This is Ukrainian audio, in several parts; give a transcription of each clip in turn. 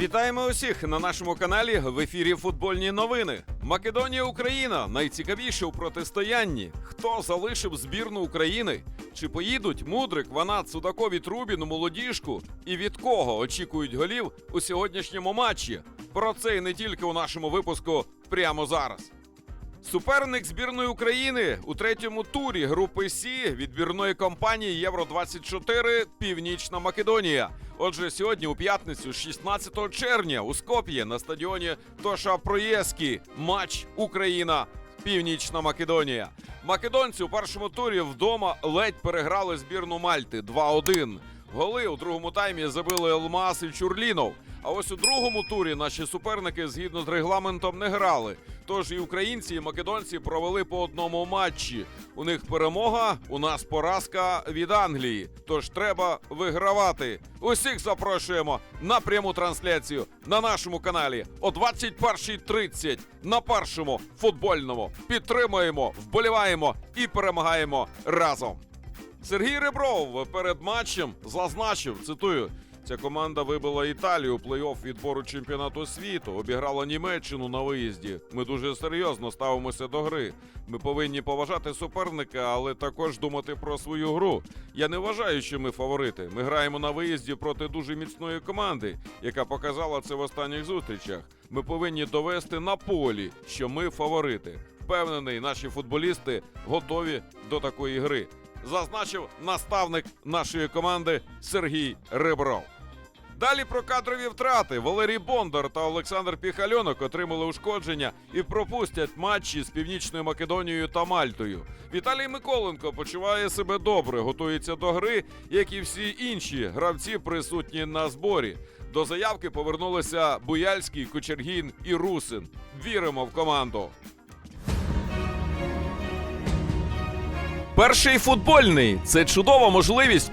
Вітаємо усіх на нашому каналі в ефірі Футбольні новини. Македонія Україна найцікавіше у протистоянні. Хто залишив збірну України? Чи поїдуть Мудрик, Ванат, Судаков і Трубін молодіжку? І від кого очікують голів у сьогоднішньому матчі? Про це і не тільки у нашому випуску прямо зараз. Суперник збірної України у третьому турі групи Сі відбірної кампанії Євро 24 Північна Македонія. Отже, сьогодні у п'ятницю, 16 червня, у Скоп'ї на стадіоні Тоша Проєскі матч Україна. Північна Македонія. Македонці у першому турі вдома ледь переграли збірну Мальти 2-1. Голи у другому таймі забили Елмас і Чурлінов. А ось у другому турі наші суперники згідно з регламентом не грали. Тож і українці, і македонці провели по одному матчі. У них перемога, у нас поразка від Англії. Тож треба вигравати. Усіх запрошуємо на пряму трансляцію на нашому каналі о 21.30 на першому футбольному. Підтримуємо, вболіваємо і перемагаємо разом. Сергій Ребров перед матчем зазначив, цитую. Ця команда вибила Італію у плей-офф відбору чемпіонату світу, обіграла Німеччину на виїзді. Ми дуже серйозно ставимося до гри. Ми повинні поважати суперника, але також думати про свою гру. Я не вважаю, що ми фаворити. Ми граємо на виїзді проти дуже міцної команди, яка показала це в останніх зустрічах. Ми повинні довести на полі, що ми фаворити. Впевнений, наші футболісти готові до такої гри зазначив наставник нашої команди Сергій Ребров. Далі про кадрові втрати. Валерій Бондар та Олександр Піхальонок отримали ушкодження і пропустять матчі з Північною Македонією та Мальтою. Віталій Миколенко почуває себе добре, готується до гри, як і всі інші гравці, присутні на зборі. До заявки повернулися Буяльський, Кочергін і Русин. Віримо в команду. Перший футбольний це чудова можливість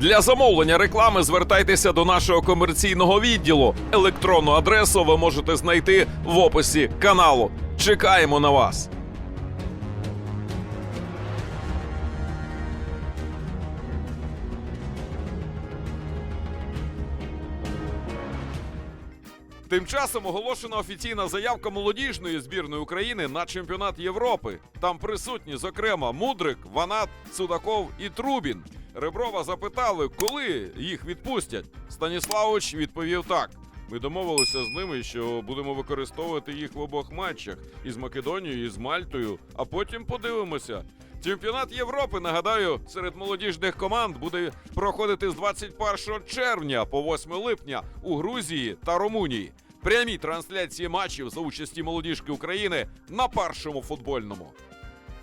Для замовлення реклами звертайтеся до нашого комерційного відділу. Електронну адресу ви можете знайти в описі каналу. Чекаємо на вас. Тим часом оголошена офіційна заявка молодіжної збірної України на чемпіонат Європи. Там присутні, зокрема, Мудрик, Ванат, Судаков і Трубін. Реброва запитали, коли їх відпустять. Станіславович відповів так: ми домовилися з ними, що будемо використовувати їх в обох матчах із Македонією, і з Мальтою, а потім подивимося. Чемпіонат Європи, нагадаю, серед молодіжних команд буде проходити з 21 червня по 8 липня у Грузії та Румунії. Прямі трансляції матчів за участі молодіжки України на першому футбольному.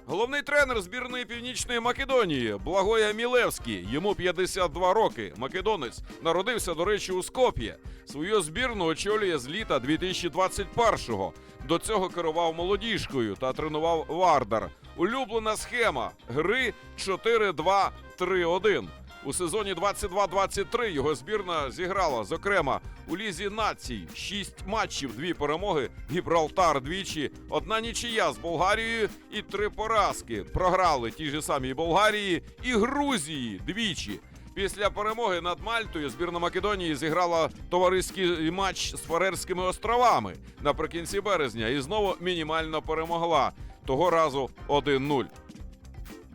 Головний тренер збірної Північної Македонії Благоя Мілевський. Йому 52 роки. Македонець народився, до речі, у Скоп'є. Свою збірну очолює з літа 2021-го. До цього керував молодіжкою та тренував Вардар. Улюблена схема гри 4-2-3-1. У сезоні 22-23 його збірна зіграла, зокрема, у Лізі націй 6 матчів, дві перемоги, Гібралтар двічі, одна нічия з Болгарією і три поразки. Програли ті ж самі Болгарії і Грузії двічі. Після перемоги над Мальтою збірна Македонії зіграла товариський матч з Фарерськими островами наприкінці березня і знову мінімально перемогла. Того разу 1-0.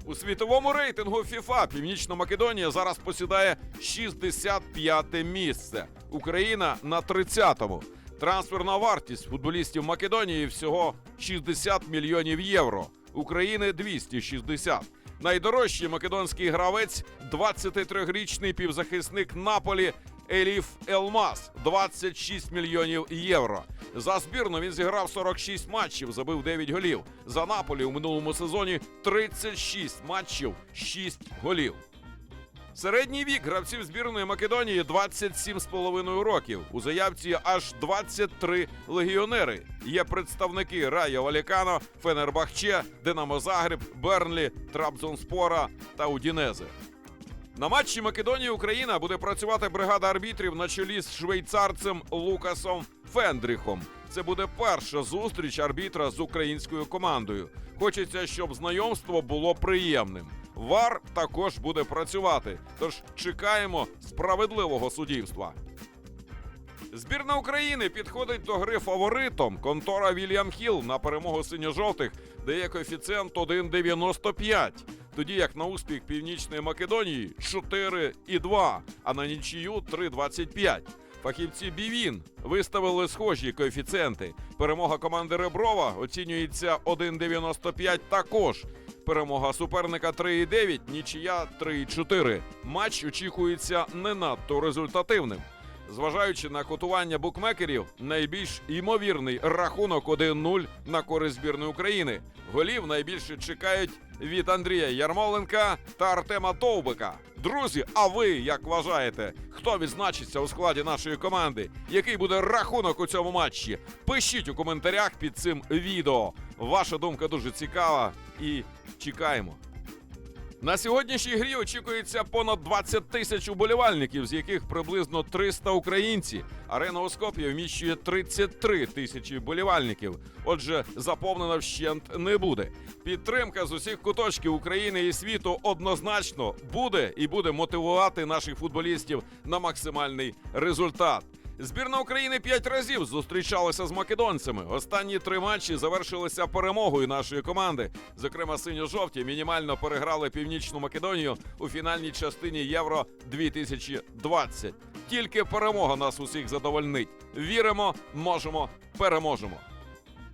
У світовому рейтингу FIFA Північна Македонія зараз посідає 65 місце. Україна на 30-му. Трансферна вартість футболістів Македонії всього 60 мільйонів євро. України 260. Найдорожчий македонський гравець 23-річний півзахисник Наполі Еліф Елмас 26 мільйонів євро. За збірну він зіграв 46 матчів, забив 9 голів. За Наполі у минулому сезоні 36 матчів, 6 голів. Середній вік гравців збірної Македонії 27,5 років. У заявці аж 23 легіонери. Є представники Райо Валікано, Фенербахче, Динамо Загреб, Бернлі, Трабзонспора та Удінезе. На матчі Македонії Україна буде працювати бригада арбітрів на чолі з швейцарцем Лукасом Фендріхом. Це буде перша зустріч арбітра з українською командою. Хочеться, щоб знайомство було приємним. Вар також буде працювати, тож чекаємо справедливого суддівства. Збірна України підходить до гри фаворитом. Контора Вільям Хіл на перемогу синьо-жовтих дає коефіцієнт 1,95. Тоді як на успіх Північної Македонії 4,2, а на нічию 3,25. Фахівці Бівін виставили схожі коефіцієнти. Перемога команди Реброва оцінюється 1,95 також. Перемога суперника 3,9, нічия 3,4. Матч очікується не надто результативним. Зважаючи на котування букмекерів, найбільш ймовірний рахунок 1-0 на користь збірної України. Голів найбільше чекають від Андрія Ярмоленка та Артема Товбика. Друзі, а ви як вважаєте, хто відзначиться у складі нашої команди? Який буде рахунок у цьому матчі? Пишіть у коментарях під цим відео. Ваша думка дуже цікава і чекаємо. На сьогоднішній грі очікується понад 20 тисяч уболівальників, з яких приблизно 300 українці. Арена у Скоп'я вміщує 33 тисячі вболівальників. Отже, заповнена вщент не буде. Підтримка з усіх куточків України і світу однозначно буде і буде мотивувати наших футболістів на максимальний результат. Збірна України п'ять разів зустрічалася з македонцями. Останні три матчі завершилися перемогою нашої команди. Зокрема, синьо-жовті мінімально переграли північну Македонію у фінальній частині Євро 2020. Тільки перемога нас усіх задовольнить. Віримо, можемо, переможемо.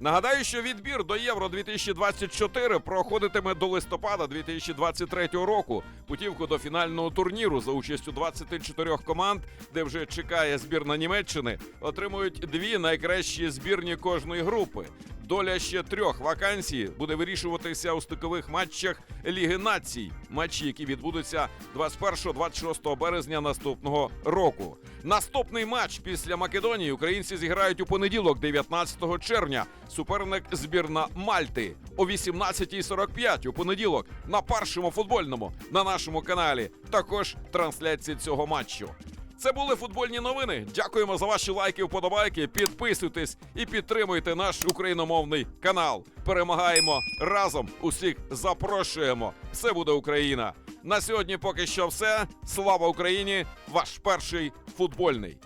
Нагадаю, що відбір до Євро 2024 проходитиме до листопада 2023 року. Путівку до фінального турніру за участю 24 команд, де вже чекає збірна Німеччини, отримують дві найкращі збірні кожної групи. Доля ще трьох вакансій буде вирішуватися у стикових матчах Ліги націй, матчі, які відбудуться 21-26 березня наступного року. Наступний матч після Македонії українці зіграють у понеділок, 19 червня. Суперник збірна Мальти о 18.45 у понеділок на першому футбольному на нашому каналі. Також трансляція цього матчу. Це були футбольні новини. Дякуємо за ваші лайки, вподобайки. Підписуйтесь і підтримуйте наш україномовний канал. Перемагаємо разом. Усіх запрошуємо. Все буде Україна. На сьогодні поки що все. Слава Україні! Ваш перший футбольний.